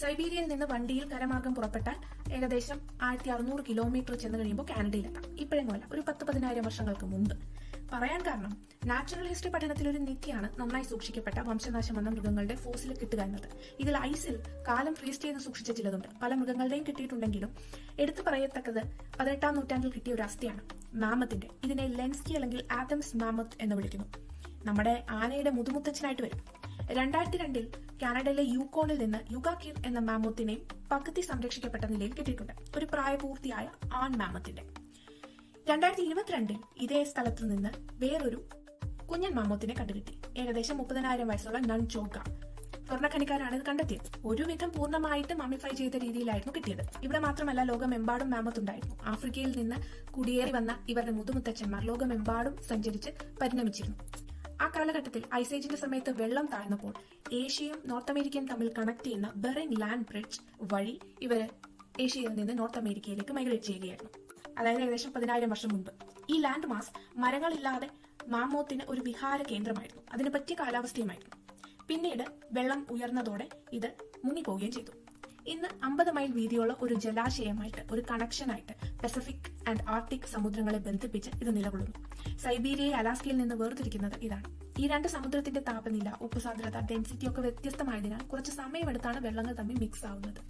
സൈബീരിയയിൽ നിന്ന് വണ്ടിയിൽ കരമാർഗം പുറപ്പെട്ടാൽ ഏകദേശം ആയിരത്തി അറുന്നൂറ് കിലോമീറ്റർ ചെന്ന് കഴിയുമ്പോൾ കാനഡയിലെത്താം. ഇപ്പോഴെങ്ങുമല്ല ഒരു പത്ത് പതിനായിരം വർഷങ്ങൾക്ക് മുമ്പ്. പറയാൻ കാരണം നാച്ചുറൽ ഹിസ്റ്ററി പഠനത്തിൽ ഒരു നിധിയാണ് നന്നായി സൂക്ഷിക്കപ്പെട്ട വംശനാശം വന്ന മൃഗങ്ങളുടെ ഫോസിൽ കിട്ടുക എന്നത്. ഇതിൽ ഐസിൽ കാലം ഫ്രീസ് ചെയ്ത് സൂക്ഷിച്ച ചിലതുണ്ട്. പല മൃഗങ്ങളുടെയും കിട്ടിയിട്ടുണ്ടെങ്കിലും എടുത്തു പറയത്തക്കത് പതിനെട്ടാം നൂറ്റാണ്ടിൽ കിട്ടിയ ഒരു അസ്ഥിയാണ്. മാമത്തിന്റെ ഇതിനെ ലെൻസ്കി അല്ലെങ്കിൽ ആദംസ് മാമത്ത് എന്ന് വിളിക്കുന്നു. നമ്മുടെ ആനയുടെ മുതുമുത്തച്ഛനായിട്ട് വരും. രണ്ടായിരത്തി രണ്ടിൽ കാനഡയിലെ യൂക്കോണിൽ നിന്ന് യുഗാകിർ എന്ന മാമോത്തിനെയും പകുതി സംരക്ഷിക്കപ്പെട്ട നിലയിൽ കിട്ടിയിട്ടുണ്ട്. ഒരു പ്രായപൂർത്തിയായ ആൺ മാമത്തിന്റെ രണ്ടായിരത്തി ഇരുപത്തിരണ്ടിൽ ഇതേ സ്ഥലത്തു നിന്ന് വേറൊരു കുഞ്ഞൻ മാമോത്തിനെ കണ്ടുകിട്ടി. ഏകദേശം മുപ്പതിനായിരം വയസ്സുള്ള നൺ ചോക്ക സ്വർണഖനിക്കാരാണ് ഇത് കണ്ടെത്തിയത്. ഒരുവിധം പൂർണമായിട്ട് മമ്മിഫൈ ചെയ്ത രീതിയിലായിരുന്നു കിട്ടിയത്. ഇവിടെ മാത്രമല്ല ലോകമെമ്പാടും മാമത്ത് ഉണ്ടായിരുന്നു. ആഫ്രിക്കയിൽ നിന്ന് കുടിയേറി വന്ന ഇവരുടെ മുതുമുത്തച്ഛന്മാർ ലോകമെമ്പാടും സഞ്ചരിച്ച് പരിണമിച്ചിരുന്നു. കാലഘട്ടത്തിൽ ഐസേജിന്റെ സമയത്ത് വെള്ളം താഴ്ന്നപ്പോൾ ഏഷ്യയും നോർത്ത് അമേരിക്കയും തമ്മിൽ കണക്ട് ചെയ്യുന്ന ബെറിംഗ് ലാൻഡ് ബ്രിഡ്ജ് വഴി ഇവർ ഏഷ്യയിൽ നിന്ന് നോർത്ത് അമേരിക്കയിലേക്ക് മൈഗ്രേറ്റ് ചെയ്യുകയായിരുന്നു. അതായത് ഏകദേശം പതിനായിരം വർഷം മുൻപ്. ഈ ലാൻഡ് മാസ് മരങ്ങളില്ലാതെ മാമോത്തിന് ഒരു വിഹാര കേന്ദ്രമായിരുന്നു. അതിന് പറ്റിയ കാലാവസ്ഥയുമായിരുന്നു. പിന്നീട് വെള്ളം ഉയർന്നതോടെ ഇത് മുങ്ങിപ്പോവുകയും ചെയ്തു. ഇന്ന് അമ്പത് മൈൽ വീതിയുള്ള ഒരു ജലാശയമായിട്ട് ഒരു കണക്ഷനായിട്ട് പസഫിക് ആൻഡ് ആർട്ടിക് സമുദ്രങ്ങളെ ബന്ധിപ്പിച്ച് ഇത് നിലകൊള്ളുന്നു. സൈബീരിയയെ അലാസ്കയിൽ നിന്ന് വേർതിരിക്കുന്നത് ഇതാണ്. ഈ രണ്ട് സമുദ്രത്തിന്റെ താപനില ഉപ്പുസാന്ദ്രത ഡെൻസിറ്റി ഒക്കെ വ്യത്യസ്തമായതിനാൽ കുറച്ച് സമയമെടുത്താണ് വെള്ളങ്ങൾ തമ്മിൽ മിക്സ് ആവുന്നത്.